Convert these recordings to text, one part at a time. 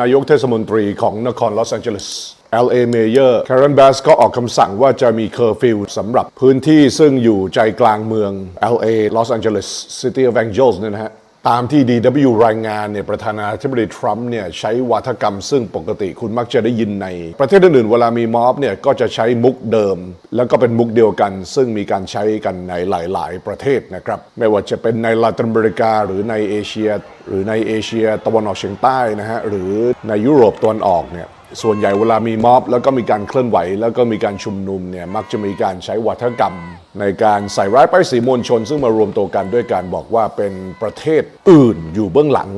นายกเทศมนตรีของนครลอสแอนเจลิส LA Mayor Karen Bass ก็ออกคำสั่งว่าจะมีเคอร์ฟิวสำหรับพื้นที่ซึ่งอยู่ใจกลางเมือง LA Los Angeles City of Angels เนี่ยนะฮะ ตามที่ DW รายงานเนี่ยประธานาธิบดีทรัมป์เนี่ยใช้วาทกรรมซึ่งปกติคุณมักจะได้ยินในประเทศอื่นๆเวลามีม็อบเนี่ยก็จะใช้มุกเดิม แล้วก็เป็นมุกเดียวกัน ซึ่งมีการใช้กันในหลายๆ ประเทศนะครับไม่ว่าจะเป็นในลาตินอเมริกาหรือในเอเชีย หรือในเอเชียตะวันออกเฉียงใต้นะฮะหรือในยุโรปตะวันออกเนี่ย ส่วนใหญ่เวลามีม็อบ แล้วก็มีการเคลื่อนไหว แล้วก็มีการชุมนุมเนี่ยมักจะมีการใช้วัฒกรรม ในการใส่ร้ายป้ายสีมวลชน ซึ่งมารวมตัวกันด้วยการบอกว่าเป็นประเทศอื่นอยู่เบื้องหลัง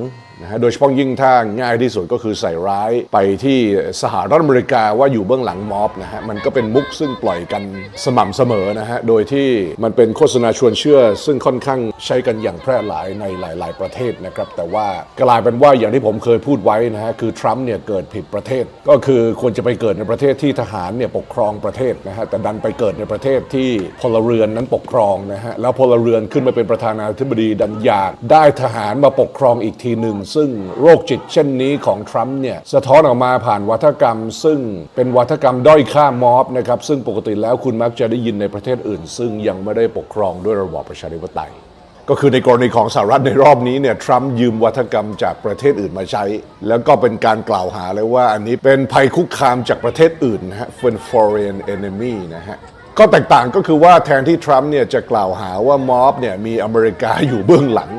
นะฮะโดยเฉพาะยิ่งถ้าง่ายที่สุดก็คือใส่ร้ายไปที่สหรัฐอเมริกาว่าอยู่เบื้องหลังม็อบนะฮะมันก็เป็นมุกซึ่งปล่อยกันสม่ำเสมอนะฮะโดยที่มันเป็นโฆษณาชวนเชื่อ ซึ่งค่อนข้างใช้กันอย่างแพร่หลายในหลาย ๆ ประเทศนะครับแต่ว่ากลายเป็นว่าอย่างที่ผมเคยพูดไว้นะฮะคือทรัมป์เนี่ยเกิดผิดประเทศ ก็คือควรจะไปเกิดในประเทศที่ทหารเนี่ยปกครองประเทศนะฮะแต่ดันไปเกิดในประเทศที่พลเรือนนั้นปกครองนะฮะแล้วพลเรือนขึ้นมาเป็นประธานาธิบดีดันอยากได้ทหารมาปกครองอีกทีหนึ่งซึ่งโรคจิตเช่นนี้ของทรัมป์เนี่ยสะท้อนออกมาผ่านวัฒกรรม ซึ่งเป็นวัฒกรรมด้อยค่าม็อบนะครับซึ่งปกติแล้วคุณมักจะได้ยินในประเทศอื่น ซึ่งยังไม่ได้ปกครองด้วยระบอบประชาธิปไตย ก็คือในกรณีของสหรัฐในรอบนี้เนี่ยทรัมป์ยืมวัฒกรรมจากประเทศอื่นมาใช้ แล้วก็เป็นการกล่าวหาเลยว่าอันนี้เป็นภัยคุกคามจากประเทศอื่นนะฮะเป็น foreign enemy นะฮะก็แตกต่างก็คือว่าแทนที่ทรัมป์เนี่ยจะกล่าวหาว่าม็อบเนี่ยมีอเมริกาอยู่เบื้องหลัง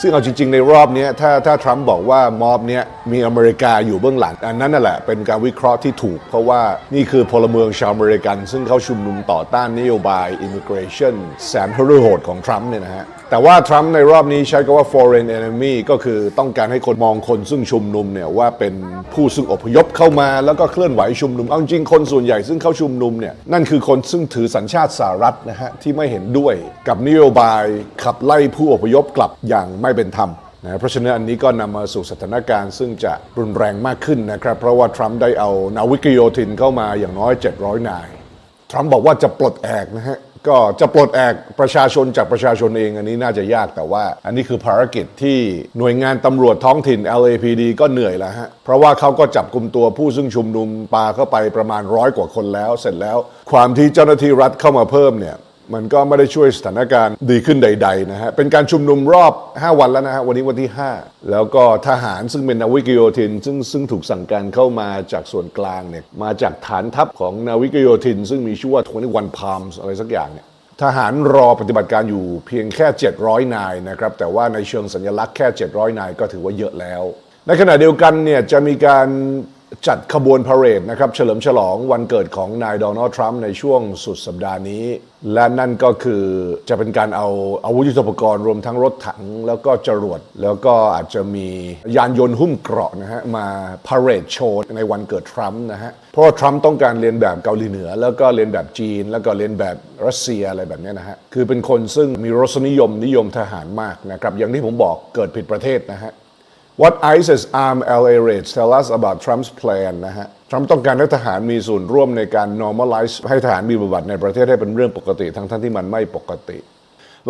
ซึ่งเอาจริง ๆ ในรอบนี้ถ้าถ้าทรัมป์บอกว่าม็อบเนี้ยมีอเมริกาอยู่เบื้องหลัง อันนั้นนั่นแหละเป็นการวิเคราะห์ที่ถูก เพราะว่านี่คือพลเมืองชาวอเมริกัน ซึ่งเขาชุมนุมต่อต้านนโยบาย immigration แสนทรหดของทรัมป์เนี่ยนะฮะแต่ว่าทรัมป์ในรอบนี้ใช้คำว่า foreign enemy ก็คือต้องการให้คนมองคนซึ่งชุมนุมเนี่ยว่าเป็นผู้ซึ่งอพยพเข้ามาแล้วก็เคลื่อนไหวชุมนุมเอาจริงคนส่วนใหญ่ซึ่งเข้าชุมนุมเนี่ยนั่นคือคนซึ่งถือสัญชาติสหรัฐนะฮะที่ไม่เห็นด้วยกับนโยบายขับไล่ผู้อพยพกลับอย่างไม่เป็นธรรมนะเพราะฉะนั้นอันนี้ก็นำมาสู่สถานการณ์ซึ่งจะรุนแรงมากขึ้นนะครับ เพราะว่าทรัมป์ได้เอานาวิกโยธินเข้ามาอย่างน้อย 700 นาย ทรัมป์บอกว่าจะปลดแอกนะฮะก็จะปลดแอกประชาชนจากประชาชนเองอันนี้น่าจะยากแต่ว่า อันนี้คือภารกิจที่หน่วยงานตำรวจท้องถิ่น LAPD ก็เหนื่อยแล้วฮะ เพราะว่าเขาก็จับกลุ่มตัวผู้ซึ่งชุมนุมปาเข้าไปประมาณร้อยกว่าคนแล้ว เสร็จแล้ว ความที่เจ้าหน้าที่รัฐเข้ามาเพิ่มเนี่ย มันก็ไม่ได้ช่วยสถานการณ์ดีขึ้นใดๆนะฮะ เป็นการชุมนุมรอบ 5 วันแล้วนะฮะ วันนี้วันที่ 5 แล้วก็ทหารซึ่งเป็นนาวิกโยธิน ซึ่งซึ่งถูกสั่งการเข้ามาจากส่วนกลางเนี่ย มาจากฐานทัพของนาวิกโยธิน ซึ่งมีชื่อว่า21 Palms อะไรสักอย่างเนี่ย ทหารรอปฏิบัติการอยู่เพียงแค่ 700 นายนะครับ แต่ว่าในเชิงสัญลักษณ์แค่ 700 นายก็ถือว่าเยอะแล้ว ในขณะเดียวกันเนี่ยจะมีการ จัดขบวนพาเหรดนะครับ เฉลิมฉลองวันเกิดของนายโดนัลด์ทรัมป์ในช่วงสุดสัปดาห์นี้ และนั่นก็คือจะเป็นการเอาอาวุธยุทโธปกรณ์รวมทั้งรถถัง แล้วก็จรวด แล้วก็อาจจะมียานยนต์หุ้มเกราะนะฮะมาพาเหรดโชว์ในวันเกิดทรัมป์นะฮะ เพราะว่าทรัมป์ต้องการเรียนแบบเกาหลีเหนือ แล้วก็เรียนแบบจีน แล้วก็เรียนแบบรัสเซียอะไรแบบนี้นะฮะคือเป็นคนซึ่งมีรสนิยมนิยมทหารมากนะครับอย่างที่ผมบอกเกิดผิดประเทศนะฮะ What ISIS armed LA raids tell us about Trump's plan นะฮะทรัมป์ต้องการให้ทหารมีส่วนร่วมในการ normalize ให้ทหารมีบทบาทในประเทศให้เป็นเรื่องปกติ ทั้งท่านที่มันไม่ปกติ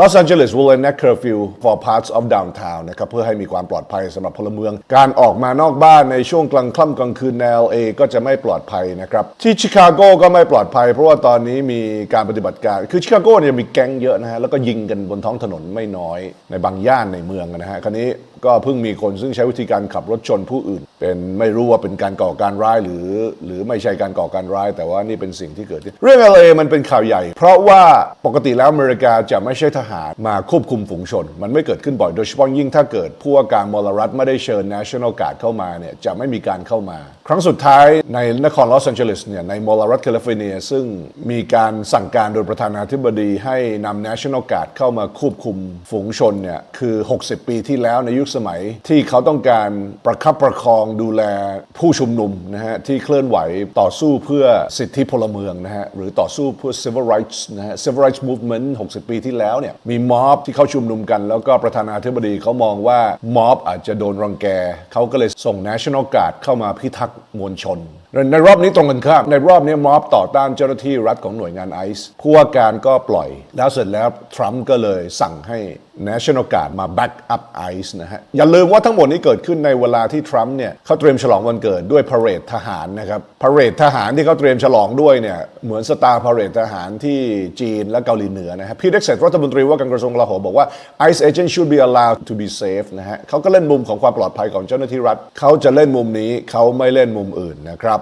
Los Angeles will enact curfew for parts of downtown นะครับเพื่อให้มีความปลอดภัยสำหรับพลเมือง การออกมานอกบ้านในช่วงกลางค่ำกลางคืนใน LA ก็จะไม่ปลอดภัยนะครับที่ชิคาโกก็ไม่ปลอดภัย เพราะว่าตอนนี้มีการปฏิบัติการ คือชิคาโกเนี่ยมีแก๊งเยอะนะฮะแล้วก็ยิงกันบนท้องถนนไม่น้อยในบางย่านในเมืองนะฮะคราวนี้ ก็เพิ่งมีคนซึ่งใช้วิธีการขับรถชนผู้อื่น เป็นไม่รู้ว่าเป็นการก่อการร้ายหรือ หรือไม่ใช่การก่อการร้าย แต่ว่านี่เป็นสิ่งที่เกิดขึ้นเรื่อง LA มันเป็นข่าวใหญ่ เพราะว่าปกติแล้วอเมริกาจะไม่ใช่ทหารมาควบคุมฝูงชน มันไม่เกิดขึ้นบ่อยโดยเฉพาะยิ่งถ้าเกิดผู้ว่าการมลรัฐไม่ได้เชิญ National Guard เข้ามาเนี่ยจะไม่มีการเข้ามา ครั้งสุดท้ายในนครลอสแองเจลิสเนี่ยในมลรัฐแคลิฟอร์เนียซึ่งมีการสั่งการโดยประธานาธิบดีให้นำ National Guard เข้ามาควบคุมฝูงชนเนี่ยคือ 60 ปีที่แล้วในยุคสมัยที่เขาต้องการประคับประคองดูแลผู้ชุมนุมนะฮะที่เคลื่อนไหวต่อสู้เพื่อสิทธิพลเมืองนะฮะหรือต่อสู้เพื่อ civil rights นะฮะ civil rights movement 60 ปีที่แล้วเนี่ยมีม็อบที่เขาชุมนุมกัน แล้วก็ประธานาธิบดีเขามองว่าม็อบอาจจะโดนรังแกเขาก็เลยส่ง National Guard เข้ามาพิทักษ์มวลชน ในรอบนี้ตรงกันข้ามในรอบนี้ม็อบต่อต้านเจ้าหน้าที่รัฐของหน่วยงานไอซ์ผู้ว่าการก็ปล่อย แล้วเสร็จแล้วทรัมป์ก็เลยสั่งให้ National Guard มา back up ICE นะฮะ อย่าลืมว่าทั้งหมดนี้เกิดขึ้นในเวลาที่ทรัมป์เนี่ยเขาเตรียมฉลองวันเกิดด้วยพาเรดทหารนะครับพาเรดทหารที่เขาเตรียมฉลองด้วยเนี่ยเหมือนสตาร์พาเรดทหารที่จีนและเกาหลีเหนือนะฮะพี่เด็กเซตรัฐมนตรีว่าการกระทรวงกลาโหมบอกว่า ICE agent should be allowed to be safe นะฮะเขาก็เล่นมุมของความปลอดภัยของเจ้าหน้าที่รัฐเขาจะเล่นมุมนี้เขาไม่เล่นมุมอื่นนะครับ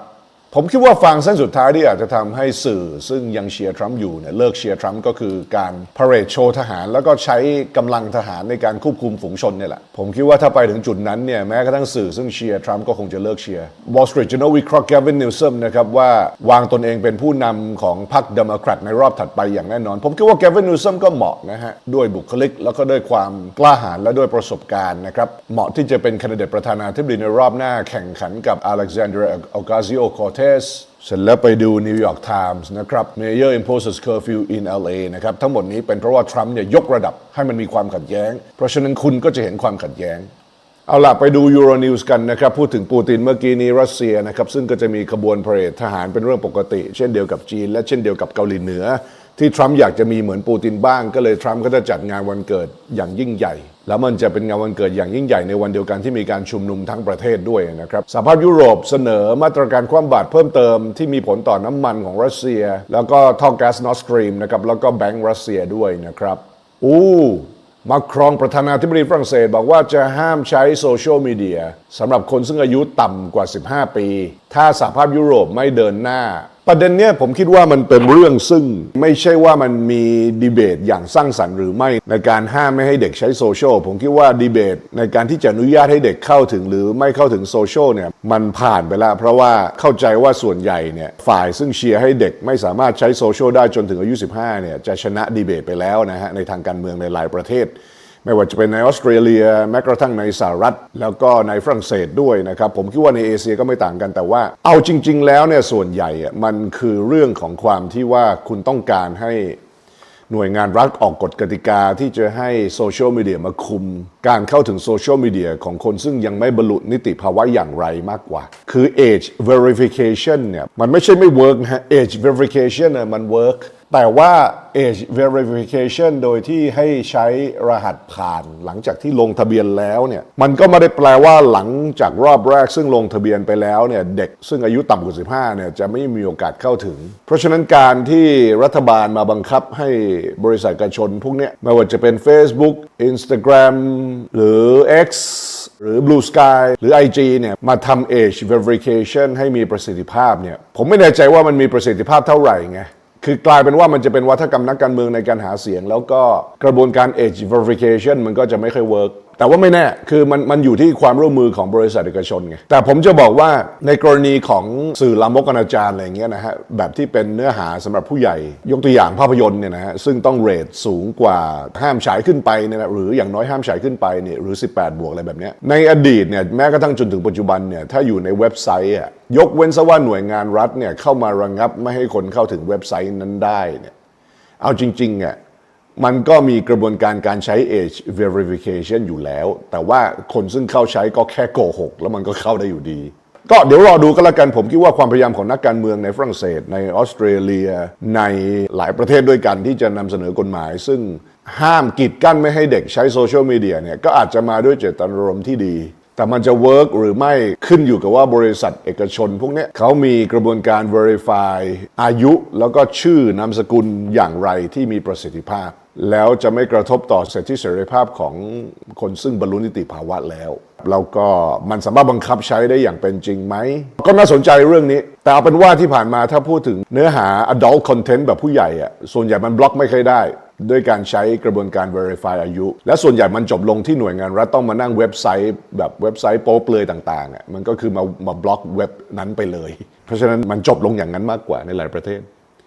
ผมคิดว่าฟังเส้นสุดท้ายที่อาจจะทำให้สื่อซึ่งยังเชียร์ทรัมป์อยู่เนี่ยเลิกเชียร์ทรัมป์ก็คือการพาเรดโชว์ทหาร แล้วก็ใช้กำลังทหารในการควบคุมฝูงชนเนี่ยแหละ ผมคิดว่าถ้าไปถึงจุดนั้นเนี่ยแม้กระทั่งสื่อซึ่งเชียร์ทรัมป์ก็คงจะเลิกเชียร์ Wall Street Journal วิเคราะห์ Gavin Newsom นะครับว่าวางตนเองเป็นผู้นำของพรรคเดโมแครตในรอบถัดไปอย่างแน่นอน ผมคิดว่า Gavin Newsom ก็เหมาะนะฮะด้วยบุคลิก แล้วก็ด้วยความกล้าหาญและด้วยประสบการณ์นะครับเหมาะที่จะเป็นแคนดิเดตประธานาธิบดีในรอบหน้าแข่งขันกับ Alexandria Ocasio-Cortez เสร็จแล้วไปดูนิวยอร์กไทมส์นะครับ Mayor imposes curfew in LA นะครับ ทั้งหมดนี้เป็นเพราะว่าทรัมป์เนี่ยยกระดับให้มันมีความขัดแย้ง เพราะฉะนั้นคุณก็จะเห็นความขัดแย้ง เอาล่ะ ไปดูยูโรนิวส์กันนะครับ พูดถึงปูตินเมื่อกี้นี้รัสเซียนะครับ ซึ่งก็จะมีขบวนพาเหรดทหารเป็นเรื่องปกติ เช่นเดียวกับจีน และเช่นเดียวกับเกาหลีเหนือ ที่ทรัมป์อยากจะมีเหมือนปูตินบ้าง ก็เลยทรัมป์ก็จะจัดงานวันเกิดอย่างยิ่งใหญ่ แล้วมันจะเป็นงานวันเกิดอย่างยิ่งใหญ่ในวันเดียวกันที่มีการชุมนุมทั้งประเทศด้วยนะครับสหภาพยุโรปเสนอมาตรการคว่ำบาตรเพิ่มเติมที่มีผลต่อน้ำมันของรัสเซีย แล้วก็ท่อแก๊สนอร์สตรีมนะครับแล้วก็แบงก์รัสเซียด้วยนะครับอู้มาครองประธานาธิบดีฝรั่งเศสบอกว่าจะห้ามใช้โซเชียลมีเดียสำหรับคนซึ่งอายุต่ำกว่า 15 ปี ถ้าสหภาพยุโรปไม่เดินหน้า ประเด็นเนี้ยผมคิดว่ามันเป็นเรื่องซึ่งไม่ใช่ว่ามันมีดีเบตอย่างสร้างสรรค์หรือไม่ในการห้ามไม่ให้เด็กใช้โซเชียลผมคิดว่าดีเบตในการที่จะอนุญาตให้เด็กเข้าถึง หรือไม่เข้าถึงโซเชียลเนี่ยมันผ่านไปแล้ว เพราะว่าเข้าใจว่าส่วนใหญ่เนี่ยฝ่ายซึ่งเชียร์ให้เด็กไม่สามารถใช้โซเชียลได้จนถึงอายุ 15เนี่ยจะชนะดีเบตไปแล้วนะฮะในทางการเมืองในหลายประเทศ ไม่ว่าจะเป็นในออสเตรเลียแม้กระทั่งในสหรัฐ แล้วก็ในฝรั่งเศสด้วยนะครับผมคิดว่าในเอเชียก็ไม่ต่างกันแต่ว่าเอาจริง ๆ แล้วเนี่ยส่วนใหญ่มันคือเรื่องของความที่ว่าคุณต้องการให้หน่วยงานรัฐออกกฎกติกาที่จะให้โซเชียลมีเดียมาคุม การเข้าถึงโซเชียลมีเดียของคนซึ่งยังไม่บรรลุนิติภาวะอย่างไรมากกว่า คือ age verification เนี่ยมันไม่ใช่ไม่ work นะฮะ age verification น่ะมัน work แต่ว่า age verification โดยที่ให้ใช้รหัสผ่านหลังจากที่ลงทะเบียนแล้วเนี่ยมันก็ไม่ได้แปลว่าหลังจากรอบแรกซึ่งลงทะเบียนไปแล้วเนี่ยเด็กซึ่งอายุต่ำกว่า 15เนี่ยจะไม่มีโอกาสเข้าถึง เพราะฉะนั้นการที่รัฐบาลมาบังคับให้บริษัทเอกชนพวกเนี้ยไม่ว่าจะเป็น Facebook Instagram หรือ X หรือ Blue Sky หรือ IG เนี่ยมาทำ age verification ให้มีประสิทธิภาพเนี่ยผมไม่แน่ใจว่ามันมีประสิทธิภาพเท่าไหร่ไง คือกลายเป็นว่ามันจะเป็นวัฒกรรมนักการเมืองในการหาเสียง แล้วก็กระบวนการ age verification มันก็จะไม่ค่อยเวิร์ก แต่ว่าไม่แน่คือมันมันอยู่ที่ความร่วมมือของบริษัทเอกชนไงแต่ผมจะบอกว่าในกรณีของสื่อลามกอนาจารอะไรอย่างเงี้ยนะฮะแบบที่เป็นเนื้อหาสำหรับผู้ใหญ่ ยกตัวอย่างภาพยนตร์เนี่ยนะฮะซึ่งต้องเรทสูงกว่าห้ามฉายขึ้นไปเนี่ยนะหรืออย่างน้อยห้ามฉายขึ้นไปเนี่ยหรือ 18 บวกอะไรแบบเนี้ยในอดีตเนี่ยแม้กระทั่งจนถึงปัจจุบันเนี่ยถ้าอยู่ในเว็บไซต์อะยกเว้นซะว่าหน่วยงานรัฐเนี่ยเข้ามาระงับไม่ให้คนเข้าถึงเว็บไซต์นั้นได้เนี่ยเอาจริงๆอะ มันก็มีกระบวนการการใช้ age verification อยู่แล้ว แต่ว่าคนซึ่งเข้าใช้ก็แค่โกหก แล้วมันก็เข้าได้อยู่ดี ก็เดี๋ยวรอดูกันละกันผมคิดว่าความพยายามของนักการเมืองในฝรั่งเศส ในออสเตรเลีย ในหลายประเทศด้วยกันที่จะนำเสนอกฎหมาย ซึ่งห้ามกีดกั้นไม่ให้เด็กใช้โซเชียลมีเดียเนี่ยก็อาจจะมาด้วยเจตนารมณ์ที่ดี แต่มันจะเวิร์กหรือไม่ขึ้นอยู่กับว่าบริษัทเอกชน พวกนี้เขามีกระบวนการ verify อายุ แล้วก็ชื่อนามสกุลอย่างไรที่มีประสิทธิภาพ แล้วจะไม่กระทบต่อสิทธิเสรีภาพของคนซึ่งบรรลุนิติภาวะแล้วแล้วก็มันสามารถบังคับใช้ได้อย่างเป็นจริงไหม ก็น่าสนใจเรื่องนี้ แต่เอาเป็นว่าที่ผ่านมาถ้าพูดถึงเนื้อหา adult content แบบผู้ใหญ่อะส่วนใหญ่มันบล็อกไม่เคอยได้ ด้วยการใช้กระบวนการ verify อายุ และส่วนใหญ่มันจบลงที่หน่วยงานรัฐต้องมานั่งเว็บไซต์ แบบเว็บไซต์โป๊เปลือยต่างๆอะมันก็คือมามาบล็อกเว็บนั้นไปเลย เพราะฉะนั้นมันจบลงอย่างนั้นมากกว่าในหลายประเทศ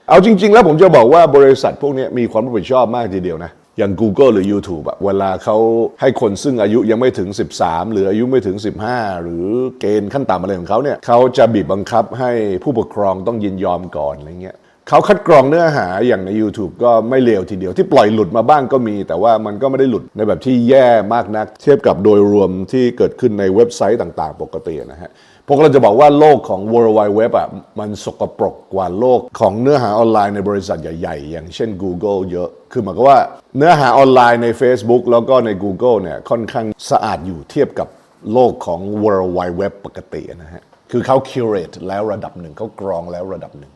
เอาจริง ๆ แล้วผมจะบอกว่าบริษัทพวกนี้มีความรับผิดชอบมากทีเดียวนะอย่าง Google หรือ YouTube อะเวลาเขาให้คนซึ่งอายุยังไม่ถึง 13 หรืออายุไม่ถึง 15 หรือเกณฑ์ขั้นต่ำอะไรของเขาเนี่ยเขาจะบีบบังคับให้ผู้ปกครองต้องยินยอมก่อนอะไรเงี้ย เขาคัดกรองเนื้อหาอย่างใน YouTube ก็ไม่เลวทีเดียวที่ปล่อยหลุดมาบ้างก็มี แต่ว่ามันก็ไม่ได้หลุดในแบบที่แย่มากนัก เทียบกับโดยรวมที่เกิดขึ้นในเว็บไซต์ต่างๆ ปกตินะฮะพวกเราจะบอกว่าโลกของ World Wide Web อะมันสกปรกกว่าโลกของเนื้อหาออนไลน์ในบริษัทใหญ่ๆ อย่างเช่น Google เยอะ คือหมายความว่าเนื้อหาออนไลน์ใน Facebook แล้วก็ใน Google เนี่ยค่อนข้างสะอาดอยู่เทียบกับโลกของ World Wide Web ปกตินะฮะคือเขา curate แล้วระดับหนึ่งเขากรองแล้วระดับหนึ่ง